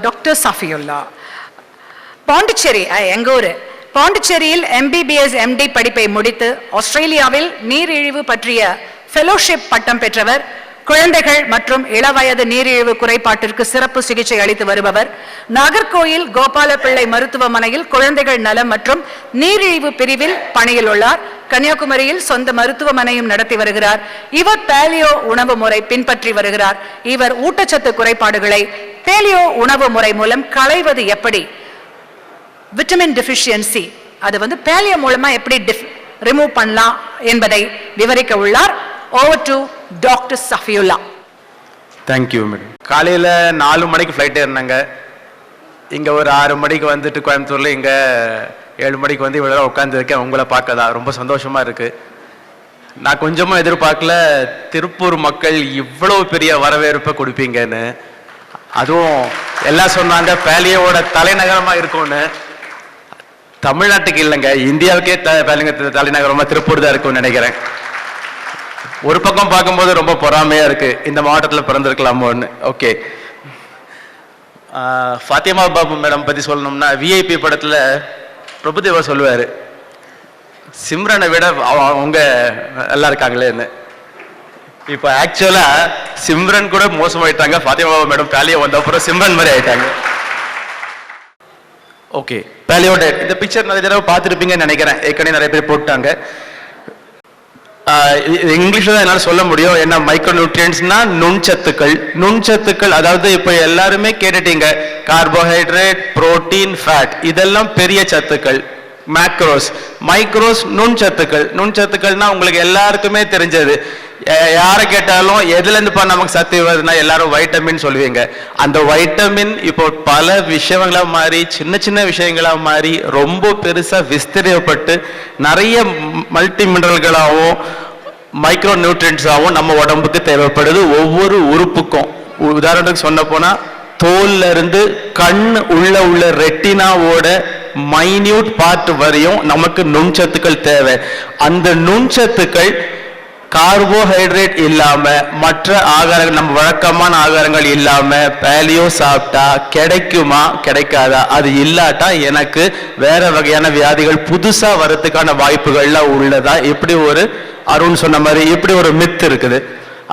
Doctor Safiullah. Pondicherry அஹ், எங்க பாண்டிச்சேரியில் MBBS MD படிப்பை முடித்து ஆஸ்திரேலியாவில் நீரிழிவு பற்றிய ஃபெலோஷிப் பட்டம் பெற்றவர் குழந்தைகள் மற்றும் இளவயது நீரிழிவு குறைபாட்டிற்கு சிறப்பு சிகிச்சை அளித்து வருபவர். நாகர்கோயில் கோபாலபிள்ளை மருத்துவமனையில் குழந்தைகள் நலம் மற்றும் நீரிழிவு பிரிவில் பணியில் உள்ளார். கன்னியாகுமரியில் சொந்த மருத்துவமனையும் நடத்தி வருகிறார். இவர் பேலியோ உணவு முறை பின்பற்றி வருகிறார். இவர் ஊட்டச்சத்து குறைபாடுகளை பேலியோ உணவு முறை மூலம் களைவது எப்படி? விட்டமின் டெஃபிஷியன்சி அது வந்து பேலியோ மூலமா எப்படி ரிமூவ் பண்ணலாம் என்பதை விவரிக்க உள்ளார். Over to doctor Safiullah. Thank you madam காலையில் நாலு மணிக்கு ஃப்ளைட் ஏறினாங்க. இங்கே ஒரு ஆறு மணிக்கு வந்துட்டு கோயம்புத்தூரில் இங்கே ஏழு மணிக்கு வந்து இவ்வளோ உட்காந்துருக்கேன் உங்களை பார்க்க தான் ரொம்ப சந்தோஷமாக இருக்குது நான் கொஞ்சமாக எதிர்பார்க்கல. திருப்பூர் மக்கள் இவ்வளோ பெரிய வரவேற்பை கொடுப்பீங்கன்னு. அதுவும் எல்லாம் சொன்னாங்க பேலியோட தலைநகரமாக இருக்கும்னு. தமிழ்நாட்டுக்கு இல்லைங்க. இந்தியாவுக்கே த தலைநகரமாக திருப்பூர் தான் இருக்கும்னு நினைக்கிறேன். ஒரு பக்கம் பார்க்கும்போது ரொம்ப பொறாமையா இருக்கு. இந்த மாவட்டத்தில் பிறந்திருக்கலாமோன்னு. ஓகே ஃபாத்திமா பாபு மேடம் பற்றி சொல்லணும்னா விஐபி படத்தில் பிரபுதேவா சொல்லுவார். சிம்ரனை விட அவங்க நல்லா இருக்காங்களேன்னு. இப்போ ஆக்சுவலாக சிம்ரன் கூட மோசமாயிட்டாங்க. ஃபாத்திமா பாபு மேடம் பேலியோ வந்த அப்புறம் சிம்ரன் மாதிரி ஆயிட்டாங்க. ஓகே பேலியோட இந்த பிக்சர் நிறைய தடவை பார்த்துருப்பீங்கன்னு நினைக்கிறேன். ஏற்கனவே நிறைய பேர் போட்டாங்க. இங்கிலீஷில் தான் என்னால் சொல்ல முடியும். என்ன மைக்ரோ நியூட்ரியன்ஸ்னா நுண்சத்துக்கள். நுண்சத்துக்கள் அதாவது இப்போ எல்லாருமே கேட்டுட்டீங்க. கார்போஹைட்ரேட் புரோட்டீன் ஃபேட் இதெல்லாம் பெரிய சத்துக்கள். Macros micros நுண்சத்துக்கள். நுண்சத்துக்கள்னா உங்களுக்கு எல்லாருக்குமே தெரிஞ்சது. யாரை கேட்டாலும் எதுலேருந்து இப்போ நமக்கு சத்து வருதுன்னா எல்லாரும் வைட்டமின் சொல்லுவீங்க. அந்த வைட்டமின் இப்போ பல விஷயங்களாக மாறி சின்ன சின்ன விஷயங்களாக மாறி ரொம்ப பெருசாக விஸ்தரியப்பட்டு நிறைய மல்டி மினரல்களாகவும் மைக்ரோ நியூட்ரியன்ஸாகவும் நம்ம உடம்புக்கு தேவைப்படுது ஒவ்வொரு உறுப்புக்கும். உ- உதாரணத்துக்கு சொன்ன போனால் தோல்ல இருந்து கண் உள்ள உள்ள ரெட்டினாவோட மைன்யூட் பார்ட் வரையும் நமக்கு நுண்சத்துக்கள் தேவை. அந்த நுண்சத்துக்கள் கார்போஹைட்ரேட் இல்லாம மற்ற ஆகாரங்கள் நம்ம வழக்கமான ஆகாரங்கள் இல்லாம பேலியோ சாப்பிட்டா கிடைக்குமா கிடைக்காதா? அது இல்லாட்டா எனக்கு வேற வகையான வியாதிகள் புதுசா வர்றதுக்கான வாய்ப்புகள்லாம் உள்ளதா? இப்படி ஒரு அருண் சொன்ன மாதிரி இப்படி ஒரு மித் இருக்குது.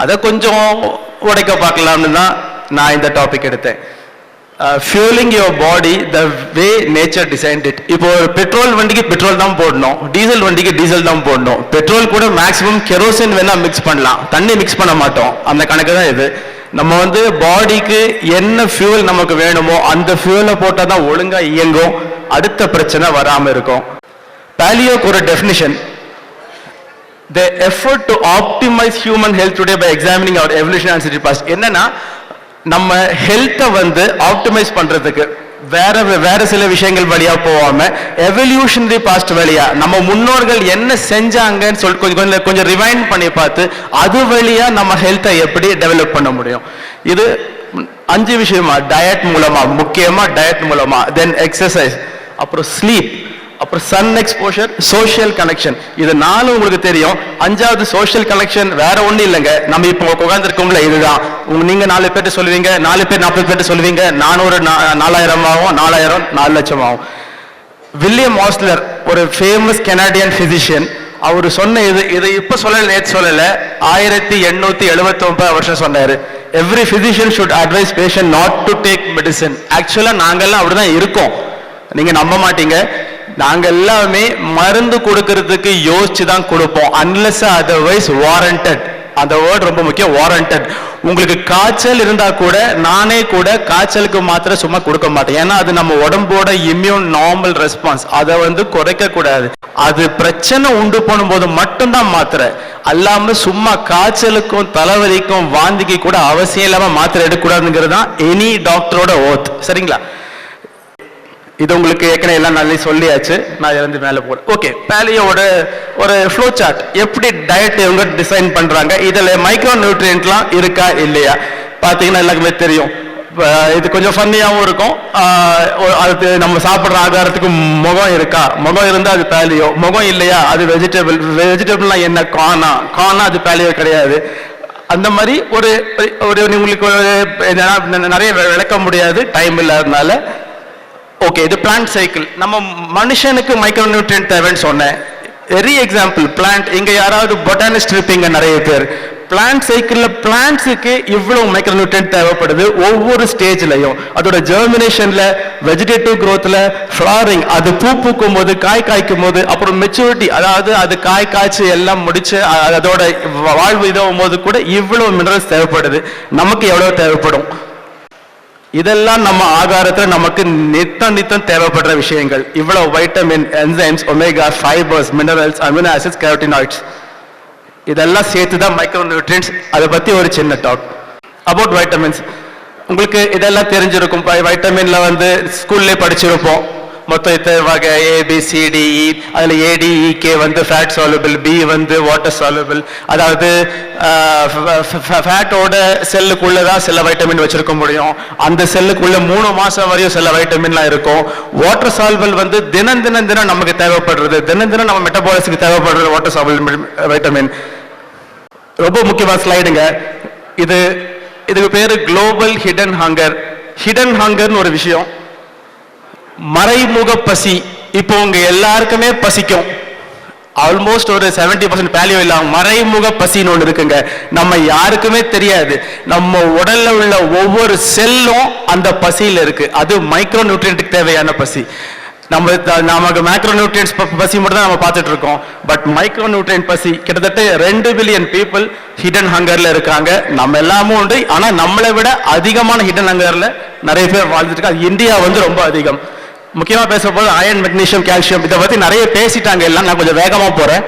அதை கொஞ்சம் உடைக்க பார்க்கலாம்னு தான் நான் இந்த டாபிக் எடுத்தேன். Fuelling your body the way nature designed it இப்போ ஒரு பெட்ரோல் வண்டிக்கு பெட்ரோல் தான் போடணும். டீசல் வண்டிக்கு டீசல் தான் போடணும். பெட்ரோல் கூட மேக்ஸிமம் கெரோசின் வேணால் மிக்ஸ் பண்ணலாம். தண்ணி மிக்ஸ் பண்ண மாட்டோம். அந்த கணக்கு தான் இது. நம்ம வந்து பாடிக்கு என்ன ஃபியூல் நமக்கு வேணுமோ அந்த ஃபியூலை போட்டால் தான் ஒழுங்காக இயங்கும். அடுத்த பிரச்சனை வராமல் இருக்கும். பேலியோக்கு ஒரு definition the effort to optimise human health today by examining our evolution and city past. என்னன்னா நம்ம ஹெல்த்தை வந்து ஆப்டிமைஸ் பண்ணுறதுக்கு வேற வேற சில விஷயங்கள் வழியா போகாம எவல்யூஷனரி பாஸ்ட் வழியா நம்ம முன்னோர்கள் என்ன செஞ்சாங்கன்னு சொல்லி கொஞ்சம் கொஞ்சம் கொஞ்சம் ரிவைண்ட் பண்ணி பார்த்து அது வழியா நம்ம ஹெல்த்தை எப்படி டெவலப் பண்ண முடியும். இது அஞ்சு விஷயமா டயட் மூலமா முக்கியமா டயட் மூலமா தென் எக்ஸசைஸ் அப்புறம் ஸ்லீப் அப்புறம் சன் எக்ஸ்போஷர் சோஷியல் கனெக்ஷன் இது நாலு உங்களுக்கு தெரியும். அஞ்சாவது சோஷியல் கனெக்ஷன் வேற ஒன்றும் இல்லைங்க. நம்ம இப்போ உட்காந்துருக்கோம்ல இதுதான். நீங்க நாலு பேர்ட்டு சொல்லுவீங்க நாலு பேர் நாற்பது பேர்ட்டு சொல்லுவீங்க நானூறு நா- நாலாயிரம் ஆகும் நாலாயிரம் நாலு லட்சம் ஆகும். வில்லியம் ஆஸ்லர் ஒரு ஃபேமஸ் கெனடியன் பிசிஷியன் அவர் சொன்ன இது இதை இப்போ சொல்லலை நேற்று சொல்லலை ஆயிரத்தி எண்ணூத்தி எழுபத்தி ஒன்பது வருஷம் சொன்னார். Every physician should advise patient not to take medicine ஆக்சுவலாக நாங்கள்லாம் அப்படி அப்படிதான் இருக்கோம். நீங்கள் நம்ப மாட்டீங்க. நாங்க எல்லாமே மருந்து கொடுக்கறதுக்கு யோசிச்சு தான் கொடுப்போம். அன்லெஸ் அதர்வைஸ் வாரண்டட் அந்த வேர்ட் ரொம்ப முக்கியம் வாரண்டட் உங்களுக்கு காய்ச்சல் இருந்தா கூட நானே கூட காய்ச்சலுக்கு மாத்திரை சும்மா கொடுக்க மாட்டேன். ஏன்னா அது நம்ம உடம்போட இம்யூன் நார்மல் ரெஸ்பான்ஸ் அதை வந்து குறைக்க கூடாது. அது பிரச்சனை உண்டு பண்ணும்போது மட்டும்தான் மாத்திரை. அல்லாம சும்மா காய்ச்சலுக்கும் தலைவலிக்கும் வாந்திக்கு கூட அவசியம் இல்லாம மாத்திரை எடுக்கக்கூடாதுங்கிறது தான் எனி டாக்டரோட ஓத் சரிங்களா? இது உங்களுக்கு ஏற்கனவே எல்லாம் நல்லா சொல்லியாச்சு. நான் இருந்து மேலே போகிறேன் ஓகே பேலியோட ஒரு ஃப்ளோ சார்ட் எப்படி டயட் இவங்க டிசைன் பண்ணுறாங்க இதில் மைக்ரோ நியூட்ரியன்ட்லாம் இருக்கா இல்லையா? பார்த்தீங்கன்னா எல்லாருக்குமே தெரியும். இது கொஞ்சம் ஃபன்னியாகவும் இருக்கும். அது நம்ம சாப்பிட்ற ஆகாரத்துக்கு முகம் இருக்கா? முகம் இருந்தால் அது பேலியோ முகம் இல்லையா? அது வெஜிடபிள் வெஜிடபிள்லாம் என்ன? கானா. கானா அது பேலியோ கிடையாது. அந்த மாதிரி ஒரு ஒரு உங்களுக்கு ஒரு நிறைய விளக்க முடியாது. டைம் இல்லாததுனால. ஓகே இது பிளான்ட் சைக்கிள் நம்ம மனுஷனுக்கு மைக்ரோ நியூட்ரியன் தேவைன்னு சொன்னேன். வெரி எக்ஸாம்பிள் பிளான்ட் இங்க யாராவது பொட்டானிஸ்ட் இருப்பீங்க நிறைய பேர். பிளான்ட் சைக்கிளில் பிளான்ட்ஸுக்கு இவ்வளவு மைக்ரோ நியூட்ரியன் தேவைப்படுது ஒவ்வொரு ஸ்டேஜ்லையும் அதோட ஜெர்மினேஷன்ல வெஜிடேட்டிவ் க்ரோத்தில் ஃப்ளாரிங் அது பூ பூக்கும் போது காய் காய்க்கும் போது அப்புறம் மெச்சூரிட்டி அதாவது அது காய் காய்ச்சி எல்லாம் முடிச்சு அதோட வாழ்வு இதாகும் போது கூட இவ்வளவு மினரல்ஸ் தேவைப்படுது. நமக்கு எவ்வளவு தேவைப்படும்? இதெல்லாம் நம்ம ஆகாரத்துல நமக்கு நித்தம் நித்தம் தேவைப்படுற விஷயங்கள். இவ்வளவு vitamin enzymes omega fibres minerals amino acids carotenoids இதெல்லாம் சேர்த்து தான் மைக்ரோ நியூட்ரியன்ஸ் அதை பத்தி ஒரு சின்ன டாக் அபவுட் வைட்டமின்ஸ் உங்களுக்கு இதெல்லாம் தெரிஞ்சிருக்கும். வைட்டமின்ல வந்து ஸ்கூல்லே படிச்சிருப்போம். மொத்தம் இத்தனை வகை? A B C D E அதில் ஏடிஇகே வந்து ஃபேட் சாலுபிள் பி வந்து வாட்டர் சாலுபிள் அதாவது ஃபேட்டோட செல்லுக்குள்ளே தான் சில வைட்டமின் வச்சுருக்க முடியும். அந்த செல்லுக்குள்ளே மூணு மாதம் வரையும் சில வைட்டமின்லாம் இருக்கும். வாட்டர் சால்பிள் வந்து தினம் தினம் தினம் நமக்கு தேவைப்படுறது. தினம் தினம் நம்ம மெட்டபாலிஸுக்கு தேவைப்படுறது வாட்டர் சால்பிள் வைட்டமின் ரொம்ப முக்கியமான ஸ்லைடுங்க இது இதுக்கு பேர் குளோபல் ஹிடன் ஹங்கர் ஹிடன் ஹங்கர்னு ஒரு விஷயம். மறைமுக பசி. இப்போ உங்க எல்லாருக்குமே பசிக்கும். ஆல்மோஸ்ட் ஒரு 70% பர்சன்ட் வேல்யூ இல்லாம மறைமுக பசின்னு ஒன்று இருக்குங்க. நம்ம யாருக்குமே தெரியாது. நம்ம உடல்ல உள்ள ஒவ்வொரு செல்லும் அந்த பசியில் இருக்கு. அது மைக்ரோ நியூட்ரியன்ட்டுக்கு தேவையான பசி. நம்ம நமக்கு மேக்ரோ நியூட்ரியன்ஸ் பசி மட்டும் தான் நம்ம பார்த்துட்டு இருக்கோம். பட் மைக்ரோ நியூட்ரியன் பசி கிட்டத்தட்ட ரெண்டு பில்லியன் பீப்புள் ஹிடன் ஹங்கர்ல இருக்காங்க. நம்ம எல்லாமும் உண்டு. ஆனால் நம்மளை விட அதிகமான ஹிடன் ஹங்கர்ல நிறைய பேர் வாழ்ந்துட்டு இருக்காங்க. இந்தியா வந்து ரொம்ப அதிகம். முக்கியமாக பேச போது அயன் மெக்னீஷியம் கால்சியம் இதை பற்றி நிறைய பேசிட்டாங்க எல்லாம். நான் கொஞ்சம் வேகமாக போகிறேன்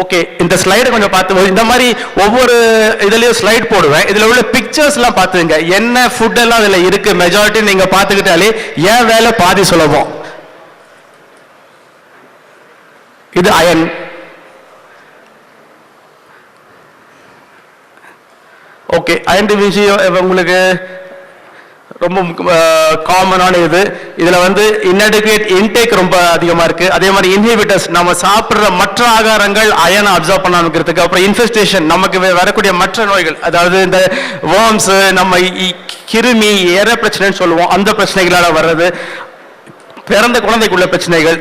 ஓகே இந்த ஸ்லைடை கொஞ்சம் பார்த்து இந்த மாதிரி ஒவ்வொரு இதுலேயும் ஸ்லைட் போடுவேன். இதில் உள்ள பிக்சர்ஸ் எல்லாம் பார்த்துங்க என்ன ஃபுட் எல்லாம் இருக்குது மெஜாரிட்டி நீங்கள் பார்த்துக்கிட்டாலே ஏன் வேலை பாதி சுலபம். இது அயன் ஓகே அயன் விஷயம் உங்களுக்கு ரொம்ப காமனான இது. இதில் வந்து இன்அடிகுவேட் இன்டேக் ரொம்ப அதிகமாக இருக்குது அதே மாதிரி இன்ஹிபிட்டர்ஸ் நம்ம சாப்பிட்ற மற்ற ஆகாரங்கள் அயனை அப்சர்வ் பண்ண இருக்கிறதுக்கு அப்புறம் இன்ஃபெஸ்டேஷன் நமக்கு வரக்கூடிய மற்ற நோய்கள் அதாவது இந்த வேர்ம்ஸு நம்ம இ- கிருமி ஏற பிரச்சனைன்னு சொல்லுவோம். அந்த பிரச்சனைகளால் வர்றது பிறந்த குழந்தைக்குள்ள பிரச்சனைகள்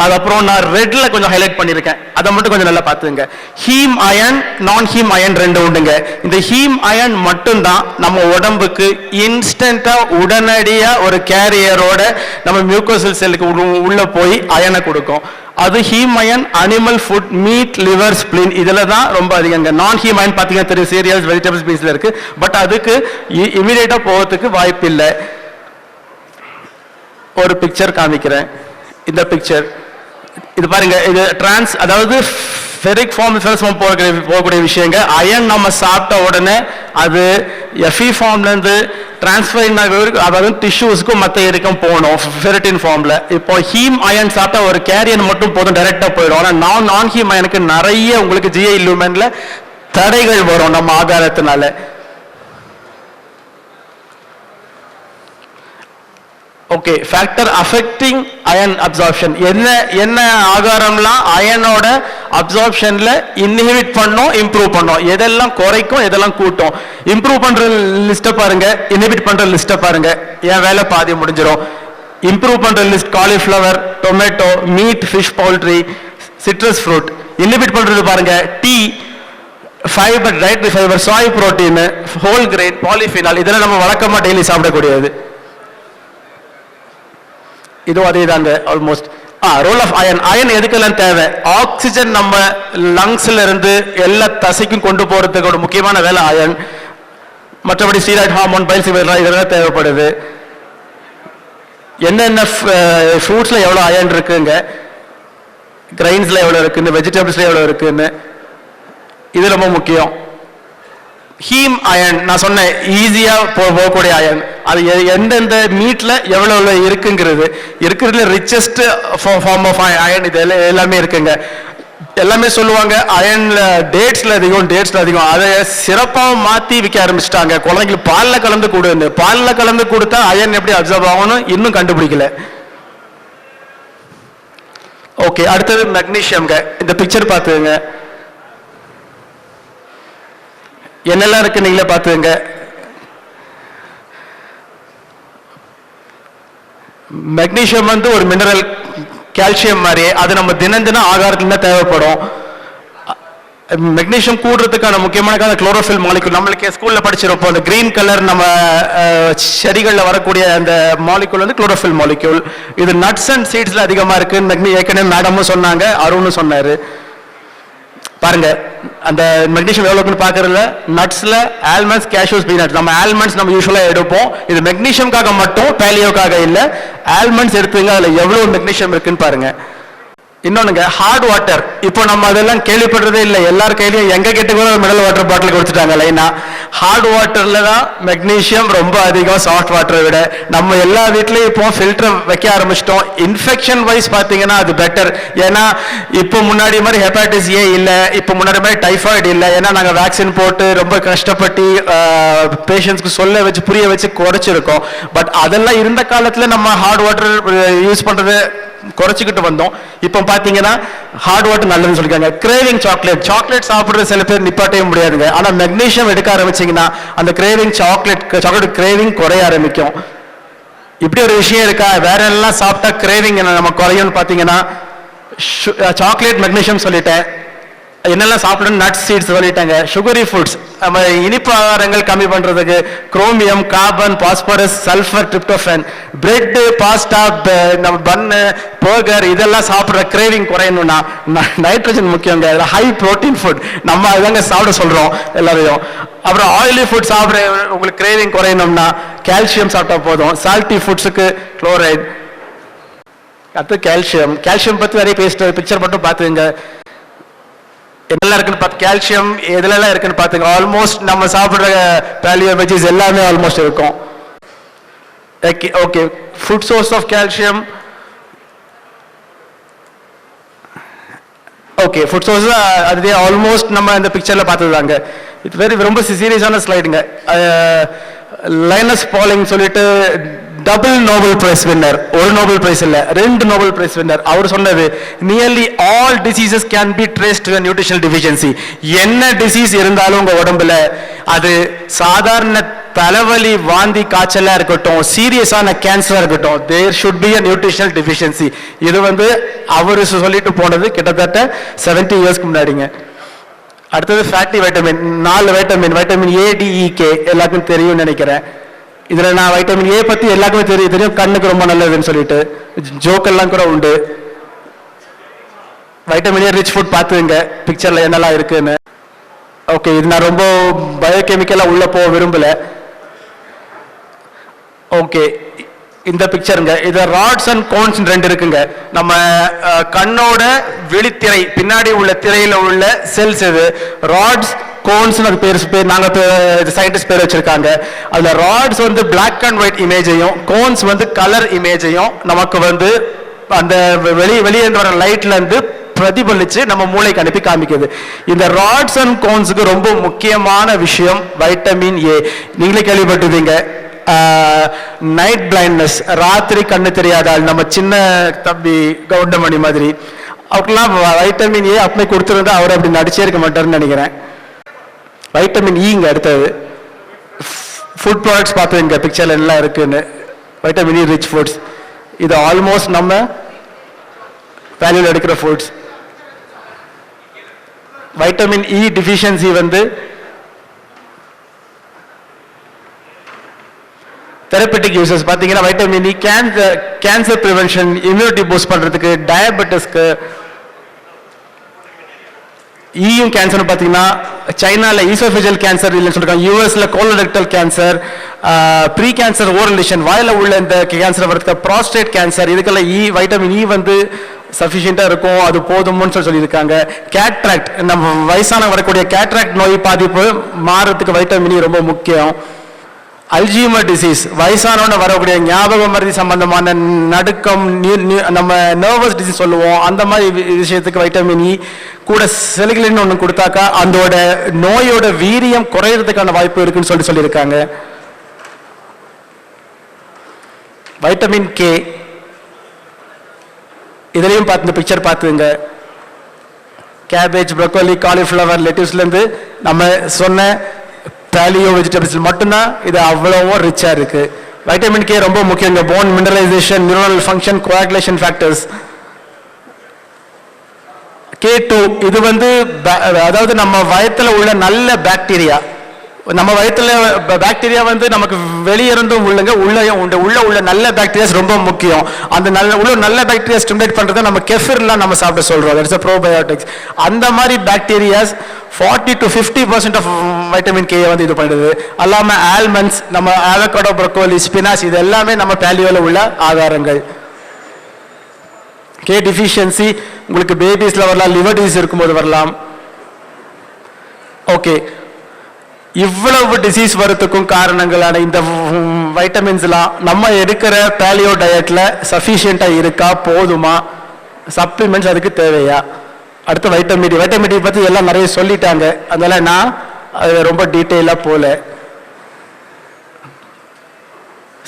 அதுக்கப்புறம் அது அப்புறம் நான் ரெட்ல கொஞ்சம் ஹைலைட் பண்ணியிருக்கேன். அதை மட்டும் கொஞ்சம் நல்லா பார்த்துங்க. ஹீம் அயன் நான் ஹீம் அயன் ரெண்டு உண்டுங்க. இந்த ஹீம் அயன் மட்டும்தான் நம்ம உடம்புக்கு இன்ஸ்டண்டா உடனடியா ஒரு கேரியரோட நம்ம மியூக்கோசல் செல்லுக்கு உள்ள போய் அயனை கொடுக்கும். அது heme iron animal food meat liver spleen இதில் தான் ரொம்ப அதிகங்க. நான் ஹீம் அயன் பார்த்தீங்கன்னா தெரியும் சீரியல்ஸ் வெஜிடபிள்ஸ் பீஸ்ல இருக்கு. பட் அதுக்கு இமீடியட்டாக போகிறதுக்கு வாய்ப்பு இல்லை ஒரு பிக்சர் காமிக்கிறேன். இந்த பிக்சர் இது பாருங்க இது டிரான்ஸ் அதாவது ஃபெரிக் ஃபார்ம் ஃபெரஸ் ஃபார்ம் போகக்கூடிய போகக்கூடிய விஷயங்க. அயன் நம்ம சாப்பிட்ட உடனே அது எஃபி ஃபார்ம்லேருந்து டிரான்ஸ்ஃபர் அதாவது டிஷ்யூஸ்க்கும் மற்ற இருக்கும் போகணும் ஃபெரிட்டின் ஃபார்மில் இப்போ ஹீம் அயன் சாப்பிட்டா ஒரு கேரியன் மட்டும் போதும் டைரெக்டாக போயிடும். ஆனால் நான் நான் ஹீம் அயனுக்கு நிறைய உங்களுக்கு ஜிஐ லூமென்ல தடைகள் வரும் நம்ம ஆகாரத்தினால okay factor affecting iron absorption என்ன என்ன ஆகாரம்லாம் அயனோட அப்சார்ப்ஷனில் இன்ஹிபிட் பண்ணோம் இம்ப்ரூவ் பண்ணோம். எதெல்லாம் குறைக்கும் எதெல்லாம் கூட்டும். இம்ப்ரூவ் பண்ணுற லிஸ்ட்டை பாருங்க. இன்ஹிபிட் பண்ணுற லிஸ்ட்டை பாருங்க. என் வேலை பாதி முடிஞ்சிடும் இம்ப்ரூவ் பண்ணுற list cauliflower tomato meat fish poultry citrus fruit inhibit பண்ணுறது பாருங்க. Tea fibre dietary fibre soy protein whole grain polyphenol இதெல்லாம் நம்ம வழக்கமாக டெய்லி சாப்பிடக்கூடியது. இதுவும் அதே தாங்க almost a role of iron iron எதுக்கெல்லாம் தேவை? ஆக்சிஜன் நம்ம லங்ஸ்ல இருந்து எல்லா தசைக்கும் கொண்டு போறதுக்கு ஒரு முக்கியமான வேலை அயன் மற்றபடி ஸ்டீராய்ட் ஹார்மோன் பைல்ஸ் இதெல்லாம் தேவைப்படுது. என்னென்ன ஃப்ரூட்ஸ்ல எவ்வளோ அயன் இருக்குங்க? கிரைன்ஸ்ல எவ்வளோ இருக்குன்னு வெஜிடபிள்ஸ்ல எவ்வளோ இருக்குன்னு. இது ரொம்ப முக்கியம். ஹீம் அயன் நான் சொன்னேன் ஈஸியாக போகக்கூடிய அயன் அது எந்தெந்த மீட்ல எவ்வளவு எவ்வளோ இருக்குங்கிறது. இருக்கிறதுல ரிச்சஸ்ட் ஃபார்ம் ஆஃப் அயன் இது எல்லாமே இருக்குங்க. எல்லாமே சொல்லுவாங்க அயன்ல டேட்ஸ்ல அதிகம் டேட்ஸ்ல அதிகம். அதை சிறப்பாக மாத்தி விற்க ஆரம்பிச்சிட்டாங்க. குழந்தைங்களுக்கு பாலில் கலந்து கொடுன்னு பாலில் கலந்து கொடுத்தா அயன் எப்படி அப்சர்வ் ஆகணும் இன்னும் கண்டுபிடிக்கல. ஓகே அடுத்தது மெக்னீஷியம்ங்க இந்த பிக்சர் பார்த்துங்க என்னெல்லாம் இருக்கு நீங்களே பார்த்துங்க மெக்னீஷியம் வந்து ஒரு மினரல் கால்சியம் மாதிரி அது நம்ம தினம் தினம் ஆகாரத்துல தான் தேவைப்படும். மெக்னீஷியம் கூடுறதுக்கான முக்கியமான காரணம் குளோரோஃபில் மாலிகுல் நம்மளுக்கு ஸ்கூலில் படிச்சிருப்போம் அந்த கிரீன் கலர் நம்ம செடிகளில் வரக்கூடிய அந்த மாலிகுல் வந்து குளோரோஃபில் மாலிகுல் இது நட்ஸ் அண்ட் சீட்ஸில் அதிகமாக இருக்குன்னு ஏற்கனவே மேடமும் சொன்னாங்க அருணும் சொன்னார். பாருங்க அந்த மெக்னீஷியம் எவ்வளோ இருக்குன்னு பார்க்கறதுல நட்ஸ்ல ஆல்மண்ட்ஸ் கேஷ்யூஸ் பீனட்ஸ் நம்ம ஆல்மண்ட்ஸ் நம்ம யூஸ்வலாக எடுப்போம். இது மெக்னீஷியம்காக மட்டும் பேலியோக்காக இல்லை ஆல்மண்ட்ஸ் எடுத்துங்க அதில் எவ்வளோ மெக்னீஷியம் இருக்குன்னு பாருங்க. இன்னொன்னுங்க ஹார்ட் வாட்டர் இப்போ நம்ம அதெல்லாம் கேள்விப்படுறதே இல்லை. எல்லார் கையிலையும் எங்க கிட்ட கூட மினரல் வாட்டர் பாட்டில் கொடுத்துட்டாங்க லைனா ஹார்ட் வாட்டர்ல தான் மெக்னீஷியம் ரொம்ப அதிகம் சாஃப்ட் வாட்டரை விட. நம்ம எல்லா வீட்லயும் இப்போ ஃபில்டர் வைக்க ஆரம்பிச்சிட்டோம். இன்ஃபெக்ஷன் வைஸ் பாத்தீங்கன்னா அது பெட்டர் ஏன்னா இப்போ முன்னாடி மாதிரி ஹெப்பாட்டிஸ் ஏ இல்லை. இப்போ முன்னாடி மாதிரி டைஃபாய்டு இல்லை. ஏன்னா நாங்கள் வேக்சின் போட்டு ரொம்ப கஷ்டப்பட்டு பேஷண்ட்ஸ்க்கு சொல்ல வச்சு புரிய வச்சு குறைச்சிருக்கோம். பட் அதெல்லாம் இருந்த காலத்துல நம்ம ஹார்ட் வாட்டர் யூஸ் பண்றது குறைச்சிக்கிட்டு வந்தோம். இப்போ பார்த்தீங்கன்னா ஹார்ட் வாட்டர் நல்லதுன்னு சொல்லியிருக்காங்க. கிரேவிங் சாக்லேட் சாக்லேட் சாப்பிட்ற சில பேர் நிப்பாட்டவே முடியாதுங்க. ஆனால் மெக்னீஷியம் எடுக்க ஆரம்பிச்சீங்கன்னா அந்த கிரேவிங் சாக்லேட் சாக்லேட் கிரேவிங் குறைய ஆரம்பிக்கும். இப்படி ஒரு விஷயம் இருக்கா? வேற எல்லாம் சாப்பிட்டா கிரேவிங் நம்ம குறையும்னு பார்த்தீங்கன்னா சாக்லேட் மெக்னீஷியம் சொல்லிட்டேன். என்னெல்லாம் சாப்பிடணும் நட்ஸ் சீட்ஸ் சொல்லிட்டாங்க. சுகரி ஃபுட்ஸ் நம்ம இனிப்பு ஆகாரங்கள் கம்மி பண்ணுறதுக்கு chromium carbon phosphorus sulphur tryptophan bread pasta நம்ம பன்னு பர்கர் இதெல்லாம் சாப்பிட்ற கிரேவிங் குறையணும்னா நைட்ரஜன் முக்கியங்க. ஹை புரோட்டீன் ஃபுட் நம்ம அதுதாங்க சாப்பிட சொல்கிறோம் எல்லாரையும். அப்புறம் ஆயிலி ஃபுட் சாப்பிட உங்களுக்கு கிரேவிங் குறையணும்னா கால்சியம் சாப்பிட்டா போதும். சால்ட்டி ஃபுட்ஸுக்கு குளோரைட் அடுத்து கால்சியம் கால்சியம் பற்றி நிறைய பேசிட்டு பிக்சர் மட்டும் பார்த்துங்க என்னெல்லாம் இருக்குன்னு பார்த்து கால்சியம் எதுலலாம் இருக்குன்னு பார்த்துங்க. ஆல்மோஸ்ட் நம்ம சாப்பிட்ற பேலியோ வெஜிஸ் எல்லாமே ஆல்மோஸ்ட் இருக்கும். Okay okay food source of calcium okay food source அதுவே ஆல்மோஸ்ட் நம்ம இந்த பிக்சரில் பார்த்ததுதாங்க. இது வெரி ரொம்ப சீரியஸான ஸ்லைடுங்க லைனஸ் பாலிங் சொல்லிட்டு டபுள் நோபல் பிரைஸ் வின்னர் ஒரு நோபல் பிரைஸ் இல்லை ரெண்டு நோபல் பிரைஸ் வின்னர் அவர் சொன்னது nearly all diseases can be traced to nutritional deficiency என்ன டிசீஸ் இருந்தாலும் உங்கள் உடம்புல அது சாதாரண தலைவலி வாந்தி காய்ச்சலாக இருக்கட்டும் சீரியஸான கேன்சராக இருக்கட்டும் there should be a nutritional deficiency இது வந்து அவர் சொல்லிட்டு போனது கிட்டத்தட்ட 70 இயர்ஸ்க்கு முன்னாடிங்க. அடுத்தது ஃபேட்டி வைட்டமின் நாலு vitamin vitamin A D E K எல்லாருக்கும் தெரியும்னு நினைக்கிறேன். இதில் நான் வைட்டமின் ஏ பற்றி எல்லாருக்குமே தெரியும். தெரியும். கண்ணுக்கு ரொம்ப நல்லதுன்னு சொல்லிட்டு. ஜோக்கெல்லாம் கூட உண்டு. வைட்டமின் ஏ ரிச் ஃபுட் பார்த்துங்க. பிக்சரில் என்னெல்லாம் இருக்குன்னு. ஓகே இது நான் ரொம்ப பயோகெமிக்கலாக உள்ள போக விரும்பலை. ஓகே இந்த பிக்சருங்க இது ராட்ஸ் அண்ட் கோன்ஸ் ரெண்டு இருக்குங்க. நம்ம கண்ணோட விழித்திரை பின்னாடி உள்ள திரையில உள்ள செல்ஸ் இது. ராட்ஸ் கோன்ஸ்னு அது பேர் பேர் நாங்கள் சயின்டிஸ்ட் பேர் வச்சுருக்காங்க. அதில் ராட்ஸ் வந்து பிளாக் அண்ட் ஒயிட் இமேஜையும் கோன்ஸ் வந்து கலர் இமேஜையும் நமக்கு வந்து அந்த வெளி வெளியே வர லைட்லேருந்து பிரதிபலிச்சு நம்ம மூளைக்கு அனுப்பி காமிக்குது. இந்த ராட்ஸ் அண்ட் கோன்ஸுக்கு ரொம்ப முக்கியமான விஷயம் வைட்டமின் ஏ நீங்களே கேள்விப்பட்டிருந்தீங்க நைட் பிளைண்ட்னஸ் ராத்திரி கண்ணு தெரியாதால் நம்ம சின்ன தம்பி கவுண்டமணி மாதிரி. அவருக்கெல்லாம் வைட்டமின் ஏ அப்படி கொடுத்துருந்தா அவர் அப்படி நடிச்சே இருக்க மாட்டார்னு நினைக்கிறேன். வைட்டமின் இ இங்கே அடுத்தது. ஃபுட் ப்ராடக்ட்ஸ் பார்த்து இங்கே பிக்சரில் எல்லாம் இருக்குன்னு. வைட்டமின் இ ரிச் ஃபுட்ஸ் இது ஆல்மோஸ்ட் நம்ம வேல்யூவில் எடுக்கிற ஃபுட்ஸ் வைட்டமின் இ டிஃபிஷியன்சி வந்து தெரப்பட்டிக் யூசஸ் பார்த்தீங்கன்னா vitamin E cancer cancer prevention immunity boost பண்ணுறதுக்கு டயபெட்டிஸ்க்கு ஈயும் கேன்சர்னு பார்த்தீங்கன்னா சைனாவில் ஈசோஃபிஜியல் கேன்சர் இல்லைன்னு சொல்லியிருக்காங்க யூஎஸ்ல colorectal cancer pre cancer oral lesion வாயில் உள்ள இந்த கேன்சர் வரதுக்கு ப்ராஸ்டேட் கேன்சர் இதுக்கெல்லாம் இ வைட்டமின் இ வந்து சஃபிஷியண்ட்டாக இருக்கும். அது போதும்னு சொல்லி சொல்லியிருக்காங்க. கேட்ராக்ட் நம்ம வயசான வரக்கூடிய கேட்ராக்ட் நோய் பாதிப்பு மாறுறதுக்கு வைட்டமின் இ e ரொம்ப முக்கியம். அல்ஜீமர் டிசீஸ் வயசானவன வரக்கூடிய ஞாபக மருதி சம்பந்தமான நடுக்கம் நம்ம நர்வஸ் டிசீஸ் சொல்லுவோம். அந்த மாதிரி விஷயத்துக்கு வைட்டமின் இ e கூட செலிகளின் ஒன்று கொடுத்தாக்கா அதோட நோயோட வீரியம் குறையிறதுக்கான வாய்ப்பு இருக்குன்னு சொல்லி சொல்லியிருக்காங்க. வைட்டமின் கே இதுலேயும் பார்த்து இந்த பிக்சர் பார்த்துங்க கேபேஜ் ப்ரொக்கோலி காலிஃப்ளவர் லெட்டிஸ்லேருந்து நம்ம சொன்ன பேலியோ வெஜிடபிள்ஸ் மட்டும்தான் இது அவ்வளவோ ரிச்சாக இருக்கு. வைட்டமின் கே ரொம்ப முக்கியம். இந்த bone mineralisation neural function coagulation factors K two இது வந்து அதாவது நம்ம வயத்தில் உள்ள நல்ல பாக்டீரியா நம்ம வயிற்றுல பாக்டீரியா வந்து நமக்கு வெளியிருந்தும் உள்ளங்க. உள்ளயும் உண்டு உள்ள உள்ள நல்ல பாக்டீரியாஸ் ரொம்ப முக்கியம். அந்த நல்ல உள்ள நல்ல பாக்டீரியா ஸ்டிமுலேட் பண்ணுறது நம்ம கெஃபிர்லாம் நம்ம சாப்பிட சொல்றோம். தட்ஸ் ப்ரோபயோட்டிக்ஸ் அந்த மாதிரி bacterias forty to fifty percent of vitamin K வந்து இது பண்ணுது. அல்லாமல் ஆல்மண்ட்ஸ் நம்ம ஆவகோடோ ப்ரொக்கோலி ஸ்பினாஸ் இது எல்லாமே நம்ம பேலியோவில் உள்ள ஆதாரங்கள் கே டிஃபிஷியன்சி உங்களுக்கு பேபிஸில் வரலாம் லிவர் டிசீஸ் இருக்கும்போது வரலாம். ஓகே இவ்வளவு டிசீஸ் வரத்துக்கும் காரணங்களான இந்த வைட்டமின்ஸ்லாம் நம்ம எடுக்கிற பேலியோ டயட்டில் சஃபிஷியண்ட்டாக இருக்கா போதுமா? சப்ளிமெண்ட்ஸ் அதுக்கு தேவையா? அடுத்து வைட்டமின் டி வைட்டமின் டி எல்லாம் நிறைய சொல்லிட்டாங்க. அதனால் நான் அது ரொம்ப டீட்டெயிலாக போகல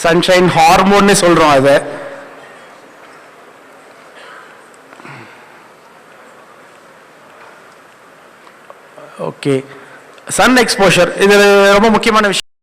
சன்ஷைன் ஹார்மோன்னு சொல்கிறோம் அதை. ஓகே சன் எக்ஸ்போஷர் இது ரொம்ப முக்கியமான விஷயம்.